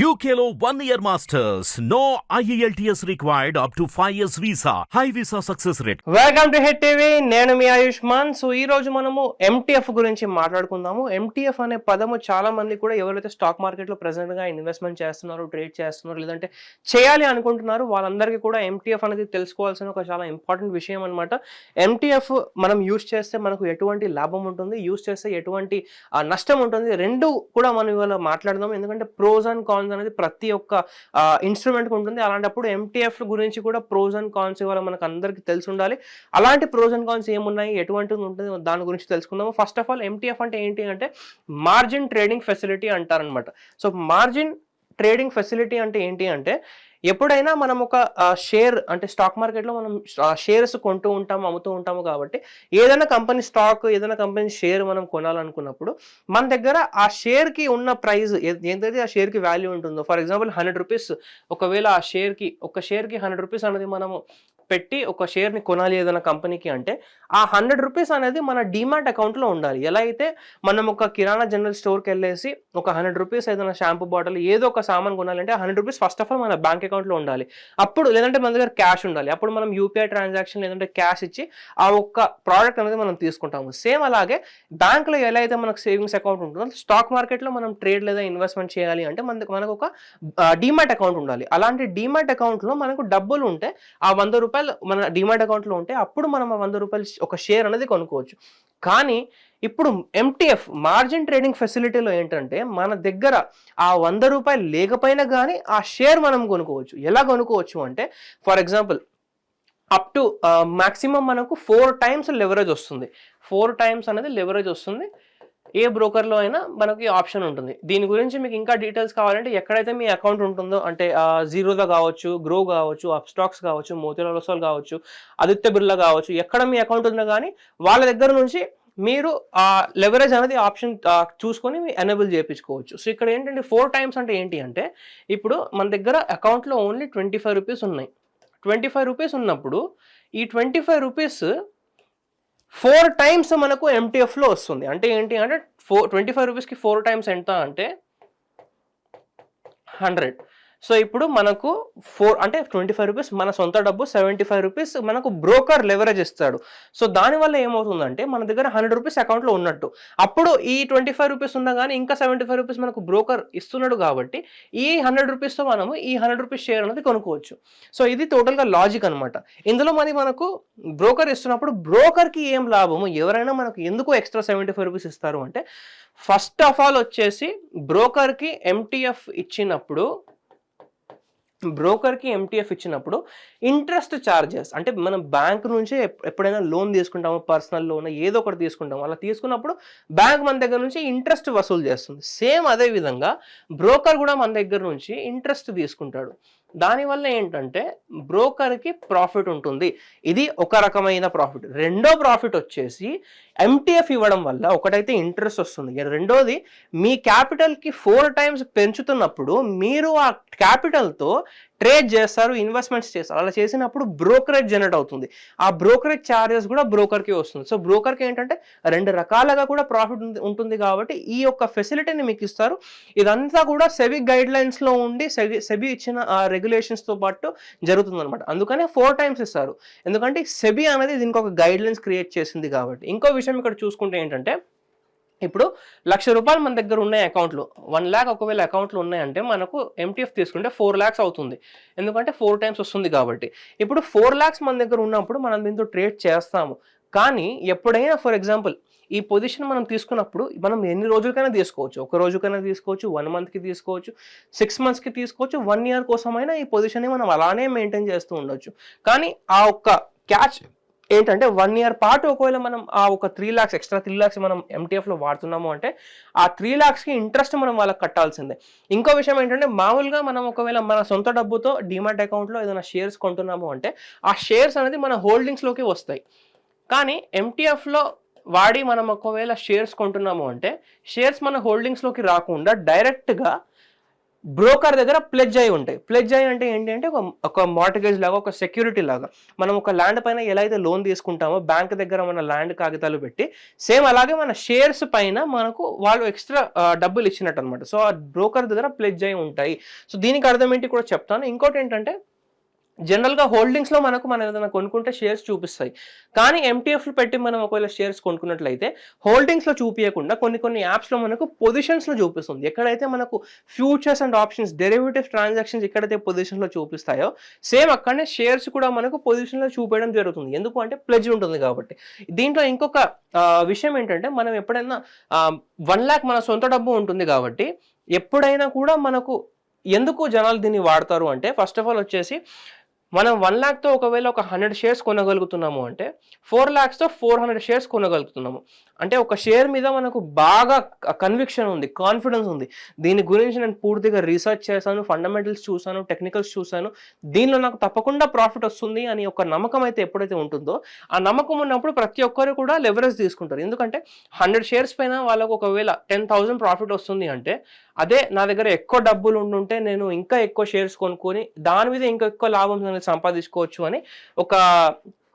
యూకేలో one year masters no E IELTS required up to 5 years visa. High visa success rate. Welcome to Hit TV నేను మీ Ayushman. So ఈ రోజు మనము MTF గురించి మాట్లాడుకుందాము. ఎంటీఎఫ్ అనే పదము చాలా మంది కూడా ఎవరైతే స్టాక్ మార్కెట్లో ప్రెసెంట్గా ఇన్వెస్ట్మెంట్ చేస్తున్నారు ట్రేడ్ చేస్తున్నారు లేదంటే చేయాలి అనుకుంటున్నారు వాళ్ళందరికీ కూడా ఎంటీఎఫ్ అనేది తెలుసుకోవాల్సిన ఒక చాలా ఇంపార్టెంట్ విషయం అనమాట ఎంటీఎఫ్ మనం యూస్ చేస్తే మనకు ఎటువంటి లాభం ఉంటుంది? యూస్ చేస్తే ఎటువంటి నష్టం ఉంటుంది? రెండు కూడా మనం ఇవాళ మాట్లాడదాం ఎందుకంటే ప్రోస్ అండ్ కాన్స్ అనేది ప్రతి ఒక్క ఇన్స్ట్రుమెంట్ ఉంటుంది. అలాంటప్పుడు ఎంటీఎఫ్ గురించి కూడా ప్రోజ్ అండ్ కాన్స్ ఇవాళ మనకు అందరికీ తెలిసి ఉండాలి. అలాంటి ప్రోజ్ అండ్ కాన్స్ ఏమున్నాయి? ఎటువంటి ఉంటుంది? దాని గురించి తెలుసుకుందాము. ఫస్ట్ ఆఫ్ ఆల్ ఎంటీఎఫ్ అంటే ఏంటి అంటే మార్జిన్ ట్రేడింగ్ ఫెసిలిటీ అంటారనమాట సో మార్జిన్ ట్రేడింగ్ ఫెసిలిటీ అంటే ఏంటి అంటే ఎప్పుడైనా మనం ఒక షేర్ అంటే స్టాక్ మార్కెట్లో మనం షేర్స్ కొంటూ ఉంటాము అమ్ముతూ ఉంటాము కాబట్టి ఏదైనా కంపెనీ స్టాక్ ఏదైనా కంపెనీ షేర్ మనం కొనాలనుకున్నప్పుడు మన దగ్గర ఆ షేర్కి ఉన్న ప్రైస్ ఏంటైతే ఆ షేర్కి వాల్యూ ఉంటుందో ఫర్ ఎగ్జాంపుల్ హండ్రెడ్ రూపీస్ ఒకవేళ ఆ షేర్కి ఒక షేర్కి హండ్రెడ్ రూపీస్ అనేది మనము పెట్టి ఒక షేర్ని కొనాలి ఏదైనా కంపెనీకి అంటే ఆ హండ్రెడ్ రూపీస్ అనేది మన డిమాట్ అకౌంట్లో ఉండాలి. ఎలా అయితే మనం ఒక కిరాణా జనరల్ స్టోర్కి వెళ్ళేసి ఒక హండ్రెడ్ రూపీస్ ఏదైనా షాంపూ బాటిల్ ఏదో ఒక సామాన్ కొనాలంటే hundred rupees first of all మన బ్యాంక్ అకౌంట్లో ఉండాలి. అప్పుడు లేదంటే మన దగ్గర క్యాష్ ఉండాలి. అప్పుడు మనం యూపీఐ ట్రాన్సాక్షన్ లేదంటే క్యాష్ ఇచ్చి ఆ ఒక్క ప్రోడక్ట్ అనేది మనం తీసుకుంటాము. సేమ్ అలాగే బ్యాంక్లో ఎలా అయితే మనకు సేవింగ్స్ అకౌంట్ ఉంటుందో స్టాక్ మార్కెట్లో మనం ట్రేడ్ లేదా ఇన్వెస్ట్మెంట్ చేయాలి అంటే మనకు మనకు ఒక డిమాట్ అకౌంట్ ఉండాలి. అలాంటి డిమాట్ అకౌంట్లో మనకు డబ్బులు ఉంటే ఆ వంద రూపాయలు మన డిమాట్ అకౌంట్లో ఉంటే అప్పుడు మనం ఆ వంద రూపాయలు ఒక షేర్ అనేది కొనుక్కోవచ్చు. కానీ ఇప్పుడు ఎంటీఎఫ్ మార్జిన్ ట్రేడింగ్ ఫెసిలిటీలో ఏంటంటే మన దగ్గర ఆ వంద రూపాయలు లేకపోయినా కానీ ఆ షేర్ మనం కొనుక్కోవచ్చు. ఎలా కొనుక్కోవచ్చు అంటే for example up to maximum మనకు ఫోర్ టైమ్స్ లెవరేజ్ వస్తుంది. ఫోర్ టైమ్స్ అనేది లెవరేజ్ వస్తుంది. ఏ బ్రోకర్లో అయినా మనకి ఆప్షన్ ఉంటుంది. దీని గురించి మీకు ఇంకా డీటెయిల్స్ కావాలంటే ఎక్కడైతే మీ అకౌంట్ ఉంటుందో అంటే జీరోలో కావచ్చు గ్రో కావచ్చు అప్ స్టాక్స్ కావచ్చు మోతీలాల్ ఒసోల్ కావచ్చు ఆదిత్య బిర్లా కావచ్చు ఎక్కడ మీ అకౌంట్ ఉందో కానీ వాళ్ళ దగ్గర నుంచి మీరు ఆ లెవరేజ్ అనేది ఆప్షన్ చూసుకొని ఎనేబుల్ చేయించుకోవచ్చు. సో ఇక్కడ ఏంటంటే ఫోర్ టైమ్స్ అంటే ఏంటి అంటే ఇప్పుడు మన దగ్గర అకౌంట్లో ఓన్లీ ట్వంటీ ఫైవ్ రూపీస్ ఉన్నాయి. ట్వంటీ ఫైవ్ రూపీస్ ఉన్నప్పుడు ఈ twenty five rupees four times మనకు ఎంటీఎఫ్లో వస్తుంది. అంటే ఏంటి అంటే ఫోర్ ట్వంటీ ఫైవ్ రూపీస్కి ఫోర్ టైమ్స్ ఎంత అంటే హండ్రెడ్ సో ఇప్పుడు మనకు ఫోర్ అంటే ట్వంటీ ఫైవ్ రూపీస్ మన సొంత డబ్బు సెవెంటీ ఫైవ్ రూపీస్ మనకు బ్రోకర్ లెవరేజ్ ఇస్తాడు. సో దానివల్ల ఏమవుతుందంటే మన దగ్గర హండ్రెడ్ రూపీస్ అకౌంట్లో ఉన్నట్టు. అప్పుడు ఈ ట్వంటీ ఫైవ్ రూపీస్ ఉన్నా కానీ ఇంకా సెవెంటీ ఫైవ్ రూపీస్ మనకు బ్రోకర్ ఇస్తున్నాడు కాబట్టి ఈ హండ్రెడ్ రూపీస్తో మనము ఈ హండ్రెడ్ రూపీస్ షేర్ అనేది కొనుక్కోవచ్చు. సో ఇది టోటల్గా లాజిక్ అనమాట ఇందులో మరి మనకు బ్రోకర్ ఇస్తున్నప్పుడు బ్రోకర్కి ఏం లాభము? ఎవరైనా మనకు ఎందుకు ఎక్స్ట్రా సెవెంటీ ఫైవ్ రూపీస్ ఇస్తారు అంటే ఫస్ట్ ఆఫ్ ఆల్ వచ్చేసి బ్రోకర్కి ఎంటీఎఫ్ ఇచ్చినప్పుడు బ్రోకర్కి ఎంటీఎఫ్ ఇచ్చినప్పుడు ఇంట్రెస్ట్ ఛార్జెస్ అంటే మనం బ్యాంక్ నుంచి ఎప్పుడైనా లోన్ తీసుకుంటాము పర్సనల్ లోన్ ఏదో ఒకటి తీసుకుంటాము అలా తీసుకున్నప్పుడు బ్యాంక్ మన దగ్గర నుంచి ఇంట్రెస్ట్ వసూలు చేస్తుంది. సేమ్ అదే విధంగా బ్రోకర్ కూడా మన దగ్గర నుంచి ఇంట్రెస్ట్ తీసుకుంటాడు. దానివల్ల ఏంటంటే బ్రోకర్కి ప్రాఫిట్ ఉంటుంది. ఇది ఒక రకమైన ప్రాఫిట్. రెండో ప్రాఫిట్ వచ్చేసి ఎంటీఎఫ్ ఇవ్వడం వల్ల ఒకటైతే ఇంట్రెస్ట్ వస్తుంది. రెండోది మీ క్యాపిటల్కి ఫోర్ టైమ్స్ పెంచుతున్నప్పుడు మీరు ఆ క్యాపిటల్తో ట్రేడ్ చేస్తారు ఇన్వెస్ట్మెంట్స్ చేస్తారు. అలా చేసినప్పుడు బ్రోకరేజ్ జనరేట్ అవుతుంది. ఆ బ్రోకరేజ్ ఛార్జెస్ కూడా బ్రోకర్కి వస్తుంది. సో బ్రోకర్కి ఏంటంటే రెండు రకాలుగా కూడా ప్రాఫిట్ ఉంటుంది కాబట్టి ఈ యొక్క ఫెసిలిటీని మీకు ఇస్తారు. ఇదంతా కూడా సెబీ గైడ్ లైన్స్లో ఉండి సెబీ సెబీ ఇచ్చిన రెగ్యులేషన్స్తో పాటు జరుగుతుంది అనమాట అందుకనే ఫోర్ టైమ్స్ ఇస్తారు. ఎందుకంటే సెబీ అనేది దీనికి ఒక గైడ్ లైన్స్ క్రియేట్ చేసింది కాబట్టి. ఇంకో విషయం ఇక్కడ చూసుకుంటే ఏంటంటే ఇప్పుడు లక్ష రూపాయలు మన దగ్గర ఉన్నాయి అకౌంట్లు. వన్ ల్యాక్ ఒకవేళ అకౌంట్లు ఉన్నాయంటే మనకు ఎంటీఎఫ్ తీసుకుంటే ఫోర్ ల్యాక్స్ అవుతుంది. ఎందుకంటే ఫోర్ టైమ్స్ వస్తుంది కాబట్టి. ఇప్పుడు ఫోర్ ల్యాక్స్ మన దగ్గర ఉన్నప్పుడు మనం దీంతో ట్రేడ్ చేస్తాము. కానీ ఎప్పుడైనా ఫర్ ఎగ్జాంపుల్ ఈ పొజిషన్ మనం తీసుకున్నప్పుడు మనం ఎన్ని రోజులకైనా తీసుకోవచ్చు. ఒక రోజుకైనా తీసుకోవచ్చు వన్ మంత్కి తీసుకోవచ్చు సిక్స్ మంత్స్కి తీసుకోవచ్చు వన్ ఇయర్ కోసమైనా ఈ పొజిషన్ని మనం అలానే మెయింటైన్ చేస్తూ ఉండొచ్చు. కానీ ఆ ఒక్క క్యాచ్ ఏంటంటే వన్ ఇయర్ పాటు ఒకవేళ మనం ఆ ఒక three lakhs extra three lakhs మనం ఎంటీఎఫ్లో వాడుతున్నాము అంటే ఆ త్రీ ల్యాక్స్కి ఇంట్రెస్ట్ మనం వాళ్ళకి కట్టాల్సిందే. ఇంకో విషయం ఏంటంటే మామూలుగా మనం ఒకవేళ మన సొంత డబ్బుతో డిమాట్ అకౌంట్లో ఏదైనా షేర్స్ కొంటున్నాము అంటే ఆ షేర్స్ అనేది మన హోల్డింగ్స్లోకి వస్తాయి. కానీ ఎంటీఎఫ్లో వాడి మనం ఒకవేళ షేర్స్ కొంటున్నాము అంటే షేర్స్ మన హోల్డింగ్స్లోకి రాకుండా డైరెక్ట్గా బ్రోకర్ దగ్గర ప్లెడ్జ్ అయి ఉంటాయి. ప్లెడ్జ్ అయి అంటే ఏంటి అంటే ఒక ఒక మార్టిగేజ్ లాగా ఒక సెక్యూరిటీ లాగా. మనం ఒక ల్యాండ్ పైన ఎలా అయితే లోన్ తీసుకుంటామో బ్యాంక్ దగ్గర మన ల్యాండ్ కాగితాలు పెట్టి సేమ్ అలాగే మన షేర్స్ పైన మనకు వాళ్ళు ఎక్స్ట్రా డబ్బులు ఇచ్చినట్టు అనమాట సో ఆ బ్రోకర్ దగ్గర ప్లెడ్జ్ అయి ఉంటాయి. సో దీనికి అర్థం ఏంటి కూడా చెప్తాను. ఇంకోటి ఏంటంటే జనరల్గా హోల్డింగ్స్లో మనకు మనం ఏదైనా కొనుక్కుంటే షేర్స్ చూపిస్తాయి. కానీ ఎంటీఎఫ్లు పెట్టి మనం ఒకవేళ షేర్స్ కొనుక్కున్నట్లయితే హోల్డింగ్స్లో చూపించకుండా కొన్ని కొన్ని యాప్స్లో మనకు పొజిషన్స్లో చూపిస్తుంది. ఎక్కడైతే మనకు futures and options derivative transactions ఎక్కడైతే పొజిషన్లో చూపిస్తాయో సేమ్ అక్కడనే షేర్స్ కూడా మనకు పొజిషన్లో చూపించడం జరుగుతుంది. ఎందుకు అంటే ప్లెజ్ ఉంటుంది కాబట్టి. దీంట్లో ఇంకొక విషయం ఏంటంటే మనం ఎప్పుడైనా వన్ ల్యాక్ మన సొంత డబ్బు ఉంటుంది కాబట్టి ఎప్పుడైనా కూడా మనకు ఎందుకు జనాలు దీన్ని వాడతారు అంటే ఫస్ట్ ఆఫ్ ఆల్ వచ్చేసి మనం వన్ ల్యాక్తో ఒకవేళ ఒక హండ్రెడ్ షేర్స్ కొనగలుగుతున్నాము అంటే ఫోర్ ల్యాక్స్తో ఫోర్ హండ్రెడ్ షేర్స్ కొనగలుగుతున్నాము. అంటే ఒక షేర్ మీద మనకు బాగా కన్విక్షన్ ఉంది కాన్ఫిడెన్స్ ఉంది. దీని గురించి నేను పూర్తిగా రీసెర్చ్ చేశాను ఫండమెంటల్స్ చూశాను టెక్నికల్స్ చూశాను. దీనిలో నాకు తప్పకుండా ప్రాఫిట్ వస్తుంది అని ఒక నమ్మకం అయితే ఎప్పుడైతే ఉంటుందో ఆ నమ్మకం ఉన్నప్పుడు ప్రతి ఒక్కరు కూడా లెవరేజ్ తీసుకుంటారు. ఎందుకంటే హండ్రెడ్ షేర్స్ పైన వాళ్ళకు ఒకవేళ టెన్ థౌసండ్ ప్రాఫిట్ వస్తుంది అంటే అదే నా దగ్గర ఎక్కువ డబ్బులు ఉండుంటే నేను ఇంకా ఎక్కువ షేర్స్ కొనుక్కొని దాని మీద ఇంకా ఎక్కువ లాభం అనేది సంపాదించుకోవచ్చు అని ఒక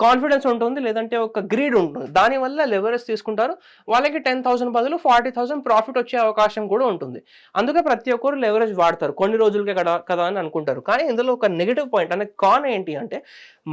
కాన్ఫిడెన్స్ ఉంటుంది లేదంటే ఒక గ్రీడ్ ఉంటుంది. దానివల్ల లెవరేజ్ తీసుకుంటారు. వాళ్ళకి టెన్ థౌసండ్ బదులు ఫార్టీ థౌసండ్ ప్రాఫిట్ వచ్చే అవకాశం కూడా ఉంటుంది. అందుకే ప్రతి ఒక్కరు లెవరేజ్ వాడతారు. కొన్ని రోజులకే కదా కదా అని అనుకుంటారు. కానీ ఇందులో ఒక నెగిటివ్ పాయింట్ అనే కాన్ ఏంటి అంటే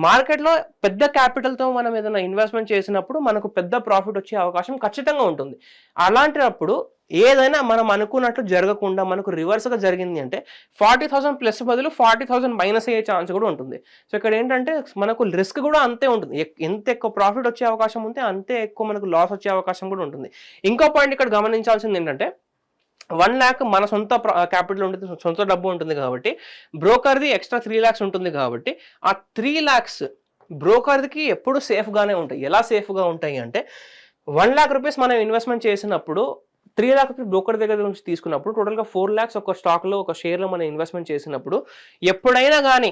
మార్కెట్లో పెద్ద క్యాపిటల్తో మనం ఏదైనా ఇన్వెస్ట్మెంట్ చేసినప్పుడు మనకు పెద్ద ప్రాఫిట్ వచ్చే అవకాశం ఖచ్చితంగా ఉంటుంది. అలాంటప్పుడు ఏదైనా మనం అనుకున్నట్లు జరగకుండా మనకు రివర్స్గా జరిగింది అంటే ఫార్టీ థౌసండ్ ప్లస్ బదులు ఫార్టీ థౌసండ్ మైనస్ అయ్యే ఛాన్స్ కూడా ఉంటుంది. సో ఇక్కడ ఏంటంటే మనకు రిస్క్ కూడా అంతే ఉంటుంది. ఎక్- ఎంత ఎక్కువ ప్రాఫిట్ వచ్చే అవకాశం ఉంటే అంతే ఎక్కువ మనకు లాస్ వచ్చే అవకాశం కూడా ఉంటుంది. ఇంకో పాయింట్ ఇక్కడ గమనించాల్సింది ఏంటంటే వన్ ల్యాక్ మన సొంత క్యాపిటల్ ఉంటుంది సొంత డబ్బు ఉంటుంది కాబట్టి బ్రోకర్ది ఎక్స్ట్రా త్రీ ల్యాక్స్ ఉంటుంది కాబట్టి ఆ త్రీ ల్యాక్స్ బ్రోకర్కి ఎప్పుడు సేఫ్గానే ఉంటాయి. ఎలా సేఫ్గా ఉంటాయి అంటే వన్ ల్యాక్ రూపీస్ మనం ఇన్వెస్ట్మెంట్ చేసినప్పుడు త్రీ ల్యాక్ బ్రోకర్ దగ్గర నుంచి తీసుకున్నప్పుడు టోటల్గా ఫోర్ ల్యాక్స్ ఒక స్టాక్లో ఒక షేర్లో మనం ఇన్వెస్ట్మెంట్ చేసినప్పుడు ఎప్పుడైనా కానీ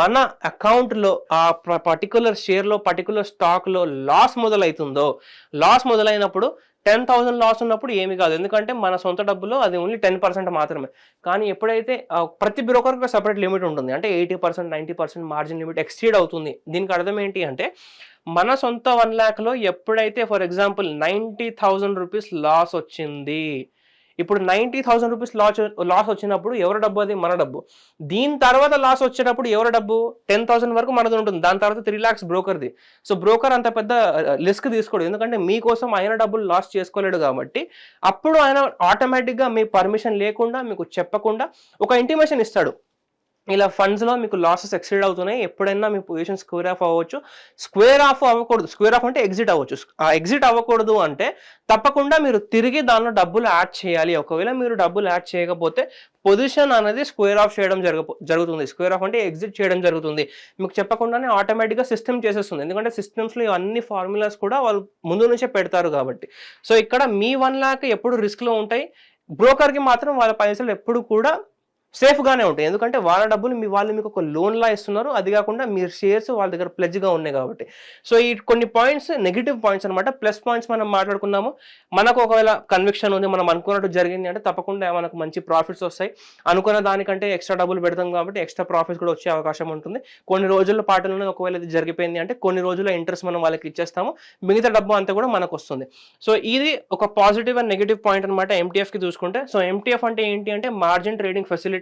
మన అకౌంట్లో ఆ పర్టికులర్ షేర్లో పర్టికులర్ స్టాక్లో లాస్ మొదలవుతుందో లాస్ మొదలైనప్పుడు టెన్ థౌసండ్ లాస్ ఉన్నప్పుడు ఏమి కాదు. ఎందుకంటే మన సొంత డబ్బులో అది ఓన్లీ టెన్ పర్సెంట్ మాత్రమే. కానీ ఎప్పుడైతే ప్రతి బ్రోకర్కి సపరేట్ లిమిట్ ఉంటుంది. అంటే eighty percent ninety percent margin limit exceed అవుతుంది. దీనికి అర్థం ఏంటి అంటే మన సొంత వన్ ల్యాక్లో ఎప్పుడైతే for example ninety thousand rupees loss వచ్చింది ఇప్పుడు ninety thousand rupees loss loss వచ్చినప్పుడు ఎవరి డబ్బు అది? మన డబ్బు. దీని తర్వాత లాస్ వచ్చేటప్పుడు ఎవరి డబ్బు? టెన్ థౌసండ్ వరకు మనది ఉంటుంది. దాని తర్వాత త్రీ ల్యాక్స్ బ్రోకర్ది సో బ్రోకర్ అంత పెద్ద uh, రిస్క్ తీసుకోడు. ఎందుకంటే మీకోసం ఆయన డబ్బులు లాస్ చేసుకోలేడు కాబట్టి అప్పుడు ఆయన ఆటోమేటిక్గా మీ పర్మిషన్ లేకుండా మీకు చెప్పకుండా ఒక ఇంటిమేషన్ ఇస్తాడు. ఇలా ఫండ్స్లో మీకు లాసెస్ ఎక్సైడ్ అవుతున్నాయి. ఎప్పుడైనా మీ పొజిషన్ స్క్వేర్ ఆఫ్ అవ్వచ్చు. స్క్వేర్ ఆఫ్ అవ్వకూడదు. స్క్వేర్ ఆఫ్ అంటే ఎగ్జిట్ అవ్వచ్చు. ఆ ఎగ్జిట్ అవ్వకూడదు అంటే తప్పకుండా మీరు తిరిగి దానిలో డబ్బులు యాడ్ చేయాలి. ఒకవేళ మీరు డబ్బులు యాడ్ చేయకపోతే పొజిషన్ అనేది స్క్వేర్ ఆఫ్ చేయడం జరగ జరుగుతుంది. స్క్వేర్ ఆఫ్ అంటే ఎగ్జిట్ చేయడం జరుగుతుంది. మీకు చెప్పకుండానే ఆటోమేటిక్గా సిస్టమ్ చేసేస్తుంది. ఎందుకంటే సిస్టమ్స్లో అన్ని ఫార్ములాస్ కూడా వాళ్ళు ముందు నుంచే పెడతారు కాబట్టి. సో ఇక్కడ మీ వన్ ల్యాక్ ఎప్పుడు రిస్క్లో ఉంటాయి? బ్రోకర్కి మాత్రం వాళ్ళ పైసలు ఎప్పుడు కూడా సేఫ్గానే ఉంటాయి. ఎందుకంటే వాళ్ళ డబ్బులు మీ వాళ్ళు మీకు ఒక లోన్లా ఇస్తున్నారు. అది కాకుండా మీ షేర్స్ వాళ్ళ దగ్గర ప్లెజ్గా ఉన్నాయి కాబట్టి. సో ఈ కొన్ని పాయింట్స్ నెగిటివ్ పాయింట్స్ అనమాట ప్లస్ పాయింట్స్ మనం మాట్లాడుకున్నాము మనకు ఒకవేళ కన్విక్షన్ ఉంది మనం అనుకున్నట్టు జరిగింది అంటే తప్పకుండా మనకు మంచి ప్రాఫిట్స్ వస్తాయి. అనుకున్న దానికంటే ఎక్స్ట్రా డబ్బులు పెడతాం కాబట్టి ఎక్స్ట్రా ప్రాఫిట్స్ కూడా వచ్చే అవకాశం ఉంటుంది. కొన్ని రోజుల పాటలోనే ఒకవేళ ఇది జరిగిపోయింది అంటే కొన్ని రోజుల ఇంట్రెస్ట్ మనం వాళ్ళకి ఇచ్చేస్తాము. మిగతా డబ్బు అంతా కూడా మనకు వస్తుంది. సో ఇది ఒక పాజిటివ్ అండ్ నెగిటివ్ పాయింట్ అనమాట ఎంటీఎఫ్కి చూసుకుంటే. సో ఎంటీఎఫ్ అంటే ఏంటి అంటే మార్జిన్ ట్రేడింగ్ ఫెసిలిటీ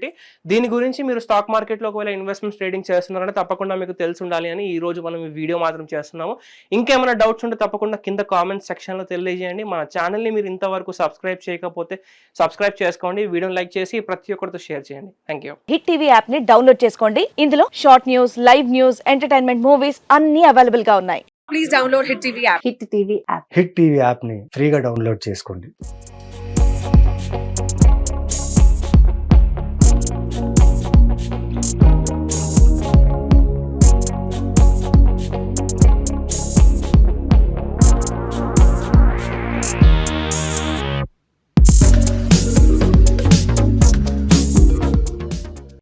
దీని గురించి మీరు స్టాక్ మార్కెట్లో ఒకవేళ ఇన్వెస్ట్మెంట్ ట్రేడింగ్ చేస్తున్నారంటే తప్పకుండా మీకు తెలిసి ఉండాలి అని ఈ రోజు మనం ఈ వీడియో మాత్రం చేస్తున్నాము. ఇంకేమైనా డౌట్స్ ఉంటే తప్పకుండా కింద కామెంట్ సెక్షన్లో తెలియజేయండి. మన ఛానల్ని మీరు ఇంతవరకు సబ్స్క్రైబ్ చేయకపోతే సబ్స్క్రైబ్ చేసుకోండి. వీడియోని లైక్ చేసి ప్రతి ఒక్కరితో షేర్ చేయండి. థ్యాంక్ యూ హిట్ టీవీ యాప్ని డౌన్లోడ్ చేసుకోండి. ఇందులో short news live news entertainment movies అన్ని అవైలబుల్గా ఉన్నాయి. Please download Hit TV app. Hit TV app Hit TV యాప్ని ఫ్రీగా డౌన్లోడ్ చేసుకోండి.